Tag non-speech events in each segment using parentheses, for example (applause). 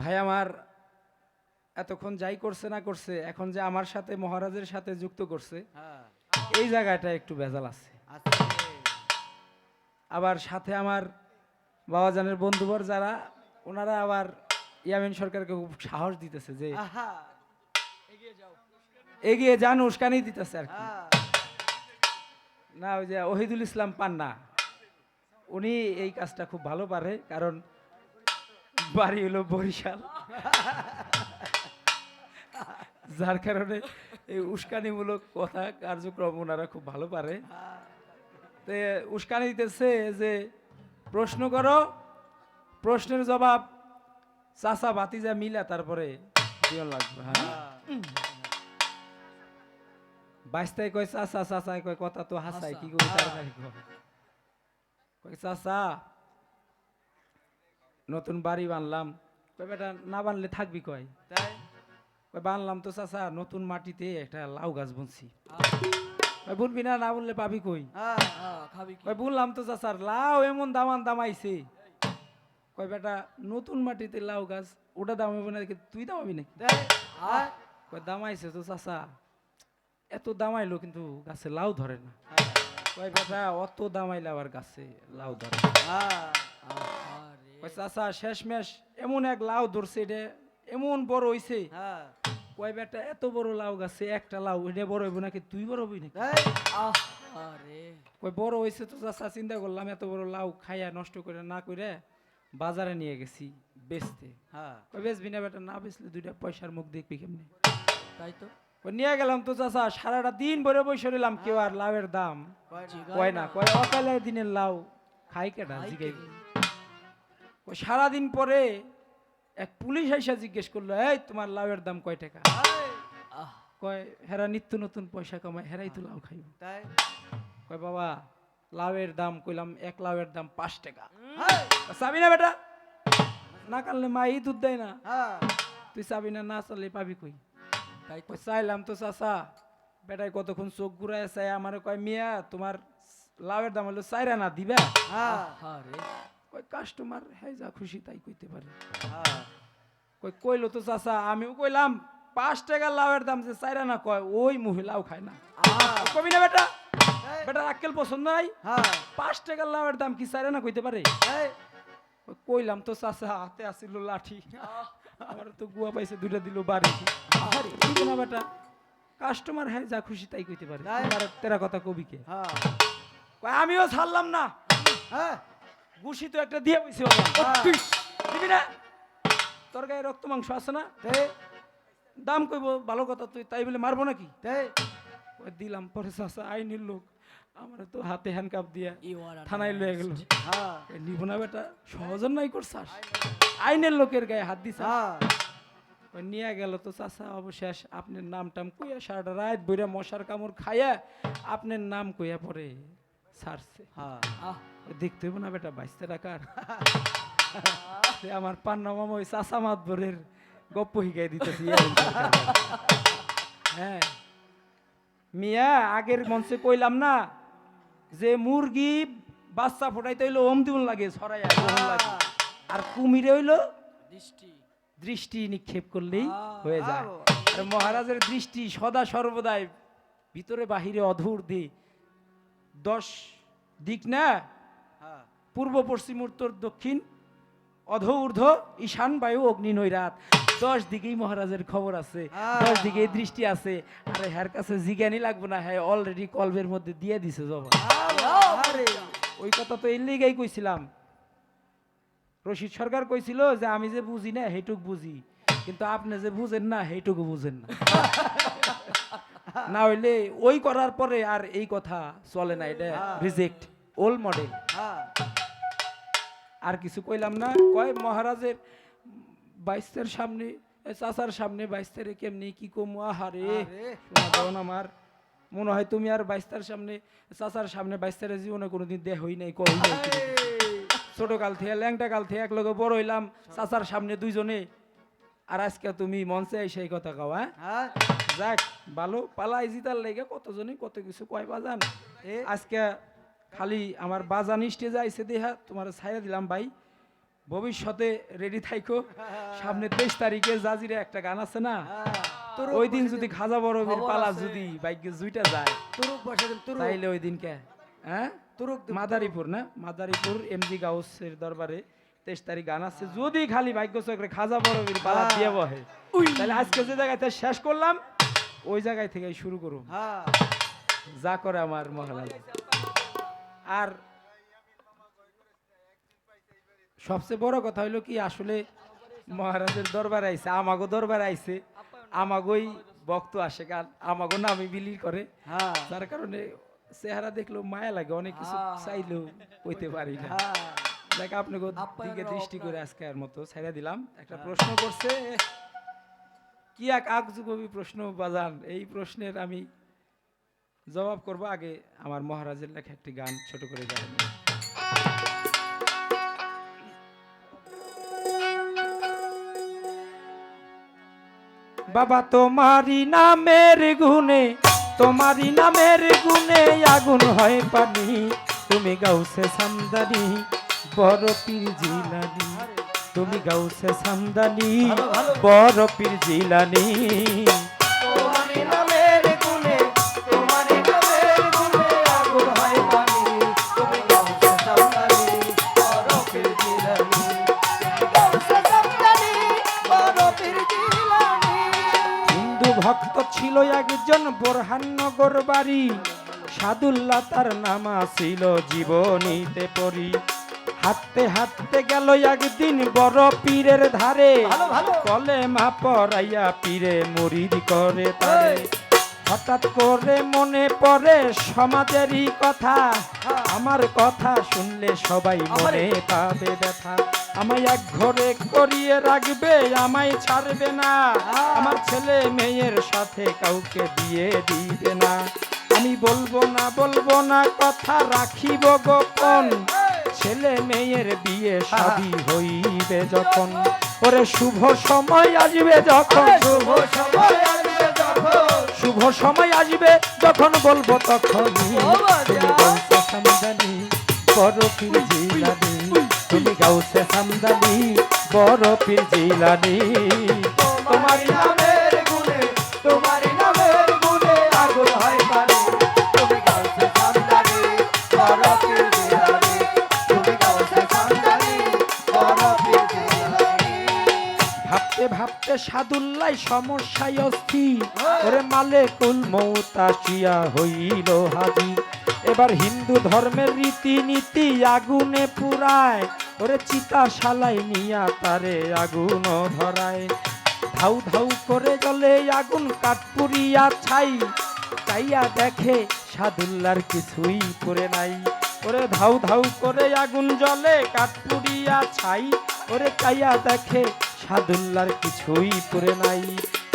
ভাই আমার এতক্ষণ যাই করছে না করছে এখন যে আমার সাথে মহারাজের সাথে যুক্ত করছে হ্যাঁ। এই জায়গাটা একটু ভেজাল আছে। আবার সাথে আমার বাবা বাবাজানের বন্ধুবর যারা ওনারা আবার ইয়ামিন সরকারকে খুব সাহস দিতেছে যে এগিয়ে যান উস্কানি দিতেছে আর কি। হ্যাঁ। না ওই যে ওহিদুল ইসলাম পান্না উনি এই কাজটা খুব ভালো পারে কারণ বাড়ি হলো বরিশাল। যার কারণে এই উস্কানিমূলক কথা, কার্যক্রম ওনারা খুব ভালো পারে। তে উস্কানি দিতেছে যে, প্রশ্ন করো, প্রশ্নের জবাব চাচা বাতিজা মিলা, তারপরে লাগবে হ্যাঁ? কয় চাচা চাচাই কয় কথা, তো হাসাই কি করি তাড়াতাড়ি কয়। নতুন বাড়ি বানলাম। কয় বেটা না বানলে থাকবি কয়? তাই? কয় বানলাম তো চাচা নতুন মাটিতে একটা লাউ গাছ বুনছি। বুনবি না না বললে পাবি কই? খাবি কি? কয় বুনলাম তো চাচার লাউ এমন দামান দামাইছে। কয় বেটা নতুন মাটিতে লাউ গাছ ওটা দামাবি না তুই দামাবি নাকি? হ্যাঁ কয় দামাইছে তো চাচা এত দামাইলো কিন্তু গাছে লাউ ধরে না। কয় বেটা অত দামাইলে আবার গাছে লাউ ধরে না। হ্যাঁ কয় চাচা শেষমেশ এমন এক লাউ ধরছে এটা এমন বড় হইছে। হ্যাঁ। কয় বেটা এত বড় লাউ গাছে একটা লাউ এটা বড় হইব নাকি? তুই বড় হবি নাকি? কয় বড় হইছে তো চাচা চিন্তা করলাম এত বড় লাউ খাইয়া নষ্ট করে না করে বাজারে নিয়ে গেছি বেচতে। হ্যাঁ। কয় বেচবি না বেটা না বেচলে দুইটা পয়সার মুখ দেখবি কেমনি? তাই তো। নিয়ে গেলাম তো চাচা সারাটা দিন ভরে বসে রইলাম কেউ আর লাউয়ের দাম। কয় না। কয় না কয় অকালে দিনের লাউ খাই কেটা জিগাই কয় সারাদিন পরে এক পুলিশ আইসা জিজ্ঞেস করল এই তোমার লাউয়ের দাম কয় টাকা? কয় হেরা নিত্য নতুন পয়সা কামায় হেরাই তো লাউ খাইব। তাই? কয় বাবা লাউয়ের দাম কইলাম এক লাউয়ের দাম পাঁচ টাকা। চাবি না বেটা। না কানলে মা এই দুধ দেয় না। হ্যাঁ। তুই চাবি না না চালে পাবি কই? তাই কই চাইলাম তো চাচা। বেটায় কতক্ষণ চোখ ঘুরায় চাই আমার কয় মিয়া তোমার লাউয়ের দাম হলো চাইরা না দিবা। হ্যাঁ। আরে কয় কাস্টমার হ্যাঁ যা খুশি তাই কইতে পারে। কই কইলো তো চাচা আমিও কইলাম পাঁচ টাকা লাউয়ের দাম যে চাইরা না কয় ওই মহিলাও খায় না। কবি না বেটা? বেটার আক্কেল পছন্দ নাই? হ্যাঁ। পাঁচ টাকার লাউয়ের দাম কি চাইরা না কইতে পারে? কইলাম তো চাচা হাতে আসিল লাঠি। আমার তো গুয়া পাইছে দুইটা দিল বাড়ি। না বেটা? কাস্টমার হ্যাঁ যা খুশি তাই কইতে পারে। তেরা কথা কবি কে হ্যাঁ আমিও ছাড়লাম না। হ্যাঁ। ঘুষি তো একটা দিয়ে বইছি হ্যাঁ। দিবি না? তোর গায়ে রক্ত মাংস আছে না? দাম কইব ভালো কথা তুই তাই বলে মারবো নাকি? তাই দিলাম পরে চাচা আইনের লোক। আমার তো হাতে হ্যান্ডকাপ দিয়া থানায় লয়ে গেল। হ্যাঁ। নিব না বেটা? সহজন নাই করছাস? আইনের লোকের গায়ে হাত দিছা হ্যাঁ। নিয়ে গেল তো চাচা অবশেষ আপনার নাম টাম কইয়া সারাটা রাত বইরা মশার কামড় খাইয়া আপনার নাম কইয়া পরে হ্যাঁ। দেখতে হইব না বেটা (laughs) আমার পান্না মামা ওই মাতবরের গপ্প দিতেছি হ্যাঁ। মিয়া আগের মঞ্চে কইলাম না যে মুরগি বাচ্চা ফোটাইতে হইল ওম দিবন লাগে আর কুমিরে হইল দৃষ্টি। দৃষ্টি নিক্ষেপ করলেই হয়ে যায়। আর মহারাজের দৃষ্টি সদা সর্বদাই ভিতরে বাহিরে অধূর দি দশ দিক না? হ্যাঁ। পূর্ব পশ্চিম উত্তর দক্ষিণ অধ ঊর্ধ্ব ঈশান বায়ু অগ্নি নৈরাত। দশ দিকেই মহারাজের খবর আছে। দশ দিকেই দৃষ্টি আছে। আরে হ্যার কাছে জিজ্ঞানি লাগবে না হ্যাঁ অলরেডি কলবের মধ্যে দিয়ে দিছে জবাব আরে ওই কথা তো এর লিগেই কইছিলাম। রশিদ সরকার কইছিল যে আমি যে বুঝি না সেইটুক বুঝি। কিন্তু আপনি যে বুঝেন না সেইটুকু বুঝেন না। (laughs) (laughs) না হইলে ওই করার পরে আর এই কথা চলে না এটা রিজেক্ট ওল্ড মডেল আর কিছু কইলাম না কয় মহারাজের বাইশের সামনে চাচার সামনে বাইশের কেমনি কি কম? আহারে আমার। মনে হয় তুমি আর বাইশটার সামনে চাচার সামনে বাইশটার জীবনে কোনোদিন দেহ হই নাই কই ছোট কাল থেকে ল্যাংটা কাল থেকে এক লগে বড় হইলাম চাচার সামনে দুইজনে। আর আজকে তুমি মঞ্চে সেই কথা কও হ্যাঁ? হ্যাঁ। যাক ভালো পালাই জিতার লেগে কতজনই কত কিছু কয় বাজান আজকে খালি আমার বাজান স্টেজে আইসে দেহা তোমার ছাইরা দিলাম ভাই। ভবিষ্যতে রেডি থাইকো। সামনে তেইশ তারিখে জাজিরে একটা গান আছে না? হ্যাঁ, ওই দিন যদি খাজা খবর পালা যদি বাইকে জুইটা যায়। তুরুক বসে তাইলে ওই দিনকে। হ্যাঁ? তুরুক মাদারীপুর না? মাদারীপুর এমজি গাউসের দরবারে তেইশ তারিখ গান আছে। যদি খালি ভাগ্য চক্রে খাজা বড়বীর পালা হ্যাঁ। দিয়ে বহে। তাহলে আজকে যে জায়গাতে শেষ করলাম। ওই জায়গায় থেকে শুরু করুন। হ্যাঁ, যা করে আমার মহারাজ আর সবচেয়ে বড় কথা হইল কি আসলে মহারাজের দরবার আইছে আমাগো দরবার আইছে। আমাগোই ভক্ত আসে কারণ আমাগো নামে বিলি করে। হ্যাঁ, যার কারণে চেহারা দেখলেও মায়া লাগে অনেক কিছু হ্যাঁ। চাইলেও হইতে পারি না। হ্যাঁ, দেখ আপনাকে দিকে দৃষ্টি করে আজকে আর মতো ছাইড়া দিলাম। একটা প্রশ্ন করছে কি এক আগজুগবি প্রশ্ন বাজান? এই প্রশ্নের আমি জবাব করব আগে আমার মহারাজের লেখা একটি গান ছোট করে গান। বাবা তোমারি নামের গুণে তোমারি নামের গুণে আগুন হয় পানি। তুমি গাউসে সামদানি বড় পীর জিলানি। তুমি গাউসে সামদানি। বড় পীর জিলানি। ভক্ত ছিল একজন বোরহানগর বাড়ি সাদুল্লাহ তার নামা ছিল জীবনীতে পড়ি। হাঁটতে হাঁটতে গেল একদিন বড় পীরের ধারে। কলে মা পড়াইয়া পীরে মুরিদ করে তারে। হঠাৎ করে মনে পড়ে সমাজেরই কথা। হ্যাঁ। আমার কথা শুনলে সবাই মনে পাবে ব্যথা। আমায় এক ঘরে করিয়ে রাখবে আমায় ছাড়বে না। হ্যাঁ। আমার ছেলে মেয়ের সাথে কাউকে দিয়ে দিবে না। আমি বলব না বলব না কথা রাখিব গোপন। ছেলে মেয়ের বিয়ে শাদি হইবে যখন। ওরে শুভ সময় আসবে যখন। শুভ সময় আসবে যখন। শুভ সময় আসবে যখন বলব তখনই। বাজা। তুমি গাউসে সামদানি বড় পীর জিলানি। তুমি গাউসে সামদানি বড় পীর জিলানি। ভাবতে সাদুল্লাই সমস্যায় অস্থির। ওরে মালে মৌতাসিয়া হইল হাজির। এবার হিন্দু ধর্মের রীতিনীতি আগুনে পুরায় ওরে চিতা শালাই নিয়া তারে আগুন ধরায়। ধাউ ধাউ করে জলে আগুন কাঠপুরিয়া ছাই। চাইয়া দেখে সাদুল্লার কিছুই করে নাই। ওরে ধাউ ধাউ করে আগুন জলে কাঠপুরিয়া ছাই। ওরে চাইয়া দেখে সাদুল্লার কিছুই করে নাই।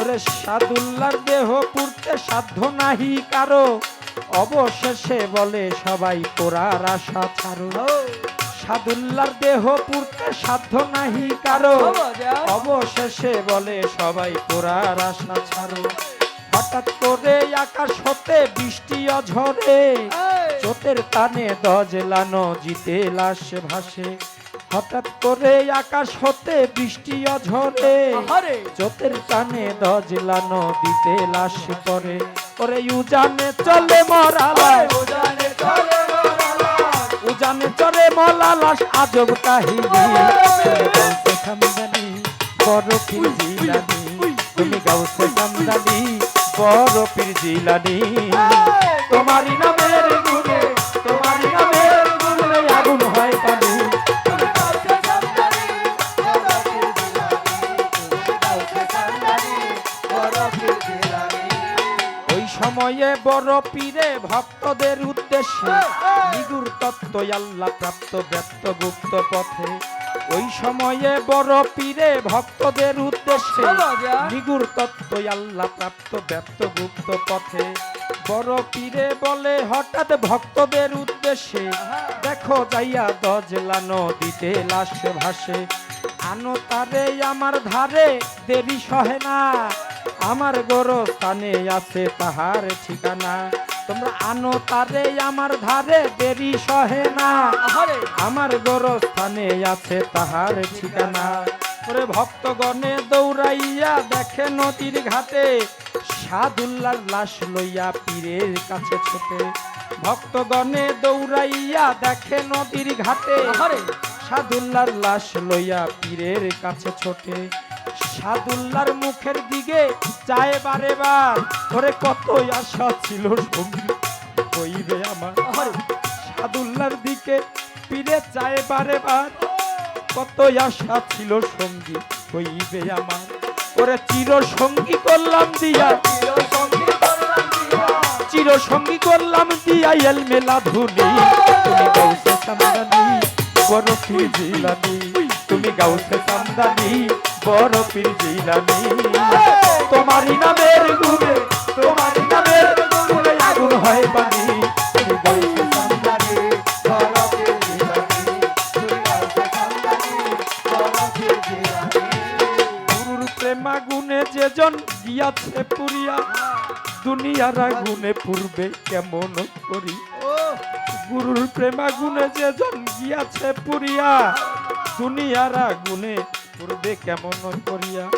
ওরে সাদুল্লার দেহ পুরতে সাধ্য নাহি কারও। অবশেষে বলে সবাই পোড়ার আশা ছাড়ো। সাদুল্লার দেহ পুরতে সাধ্য নাহি কারও। অবশেষে বলে সবাই পোড়ার আশা ছাড়ো। হঠাৎ করে আকাশ হতে বৃষ্টি অঝরে। চোটের টানে দজলানো জিতে লাশ ভাসে। হঠাৎ করে আকাশ হতে বৃষ্টি অঝরে। চোতের টানে দজলানো দিতে লাশ পরে ওরে উজানে চলে মরালা উজানে চলে মলা লাশ। আজব কাহিনী। সামদানি বড় পীর জিলানি। তুমি গাউসে সামদানি বড় পীর জিলানি। তোমারই নামের সময়ে বড় পীরে ভক্তদের উদ্দেশ্যে নিগুর তত্ত্ব আল্লাহ প্রাপ্ত ব্যক্ত গুপ্ত পথে। ওই সময়ে বড় পীরে ভক্তদের উদ্দেশ্যে নিগুর তত্ত্ব আল্লাহ প্রাপ্ত ব্যক্ত গুপ্ত পথে। বড় পীরে বলে হঠাৎ ভক্তদের উদ্দেশ্যে দেখো যাইয়া দজলানো নদীতে লাশ ভাসে। আনো তারে আমার ধারে দেরি সহে না। আমার গোরস্থানে আছে তাহার ঠিকানা। তোমরা আনো তারে আমার ধারে দেরি সহে না। আমার গোরস্থানে আছে তাহার ঠিকানা। ওরে ভক্তগণে দৌড়াইয়া দেখে নদীর ঘাটে সাদুল্লার লাশ লইয়া পীরের কাছে ছোটে। ভক্তগণে দৌড়াইয়া দেখে নদীর ঘাটে সাদুল্লার লাশ লইয়া পীরের কাছে ছোটে। সাদুল্লার মুখের দিকে চায় বারে বার। ওরে কত আশা ছিল সঙ্গী কইবে আমার। সাদুল্লার দিকে পীরে চায় বারে বার। কত আশা ছিল সঙ্গী, হইবে আমার। ওরে চির সঙ্গী করলাম দিয়া। চির সঙ্গী করলাম দিয়া এল মেলা ধুনি তুমি গাউসে সামদানি বড় পীর জিলানি তুমি গাউসে সামদানি বড় পীর জিলানি তোমারই নামের গুণে তোমারই নামের গুণে আগুন হয় পানি গুণে যেজন গিয়াছে পুরিয়া। দুনিয়ার আগুনে পূর্বে কেমন করি। গুরুর প্রেমা গুণে যেজন গিয়াছে পুরিয়া। দুনিয়ার আগুনে পূর্বে কেমন করিয়া?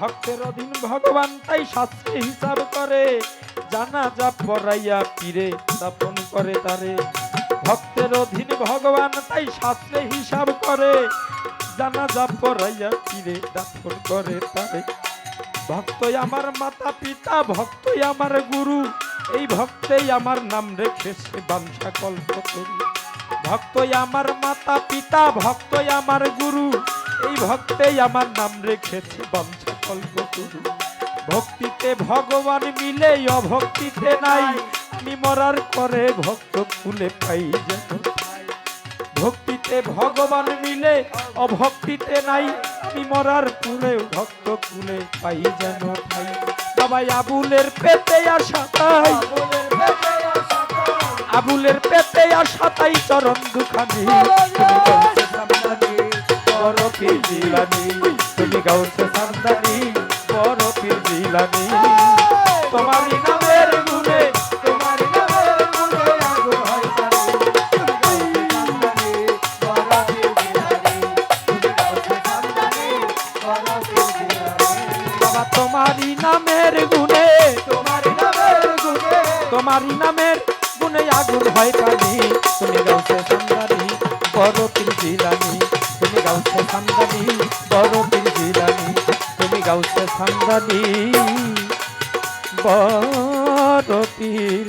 ভক্তের অধীন ভগবান তাই শাস্ত্রে হিসাব করে। জানা যা পড়াইয়া পীরে স্থাপন করে তারে। ভক্তের অধীন ভগবান তাই শাস্ত্রে হিসাব করে। জানা যা পড়াইয়া পীরে দাফন করে তারে। ভক্তই আমার মাতা পিতা, ভক্তই আমার গুরু। এই ভক্তেই আমার নাম রেখেছে বাঞ্ছা কল্প করি। ভক্তই আমার মাতা পিতা, ভক্তই আমার গুরু। এই ভক্তেই আমার নাম রেখেছে ভক্তিতে ভগবান মিলে অভক্তিতে নাই ভক্ত ফুলে পাই ভক্তিতে ভগবান মিলে অভক্তিতে নাই পুরে ভক্ত কুলে পাই যেন পাই। বাবা আবুলের পেতে আসা আবুলের পেতে আসা তাই চরণ দুখানি। বড় জিলানি, তুমি গাউছে সামদানি বড় জিলানি। তোমারই নামের গুণে, তোমারই নামের গুণে তোমার নামের গুণে, তোমারই নামের গুণে আগুন হয় পানি তুমি সামদানি বড় পীর জিলানি তুমি গাউছে সামদানি বড় পীর